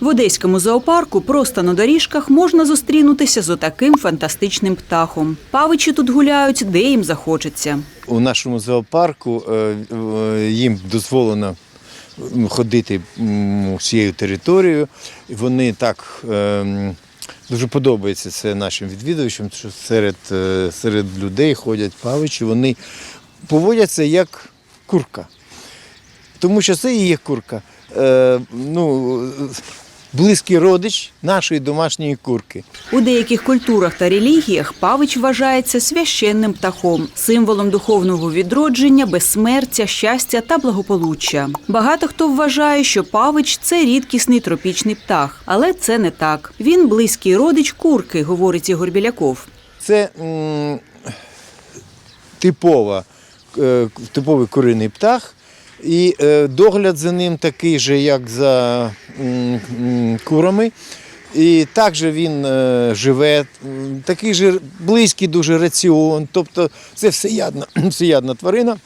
В одеському зоопарку просто на доріжках можна зустрінутися з отаким фантастичним птахом. Павичі тут гуляють, де їм захочеться. У нашому зоопарку е, е, їм дозволено ходити всією територією. Вони так е, дуже подобається це нашим відвідувачам, що серед, серед людей ходять павичі, вони поводяться як курка. Тому що це і є курка. Ну, близький родич нашої домашньої курки. У деяких культурах та релігіях павич вважається священним птахом, символом духовного відродження, безсмертя, щастя та благополуччя. Багато хто вважає, що павич це рідкісний тропічний птах, але це не так. Він близький родич курки, говорить Ігор Біляков. Це м, типова, е, типовий куриний птах, і е, догляд за ним такий же, як за курами. І також він е, живе, такий же близький дуже раціон. Тобто це всеядна, всеядна тварина,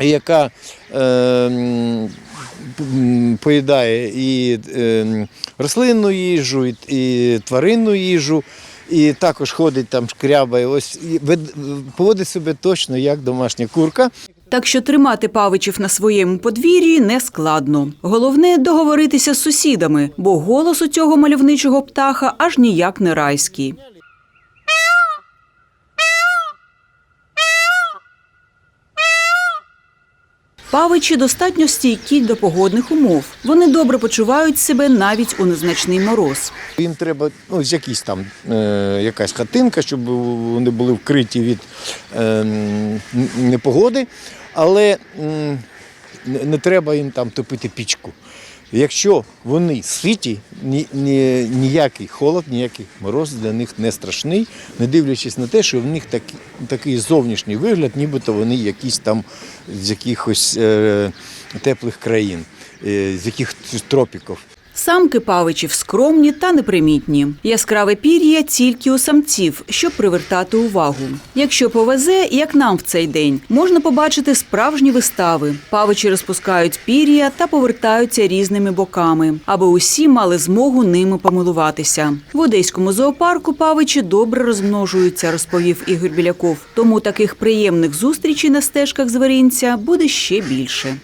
яка е, поїдає і е, рослинну їжу, і, і тваринну їжу, і також ходить там шкрябає. Ось поводить себе точно як домашня курка. Так що тримати павичів на своєму подвір'ї не складно. Головне договоритися з сусідами, бо голос у цього мальовничого птаха аж ніяк не райський. Павичі достатньо стійкі до погодних умов. Вони добре почувають себе навіть у незначний мороз. Їм треба ну, якісь там е, якась хатинка, щоб вони були вкриті від е, непогоди, але не, не треба їм там топити пічку. Якщо вони ситі, ні, ні, ніякий холод, ніякий мороз для них не страшний, не дивлячись на те, що в них такий зовнішній вигляд, нібито вони якісь там з якихось е, теплих країн, е, з якихось тропіків. Самки павичів скромні та непримітні. Яскраве пір'я тільки у самців, щоб привертати увагу. Якщо повезе, як нам в цей день, можна побачити справжні вистави. Павичі розпускають пір'я та повертаються різними боками, аби усі мали змогу ними помилуватися. В одеському зоопарку павичі добре розмножуються, розповів Ігор Біляков. Тому таких приємних зустрічей на стежках звіринця буде ще більше.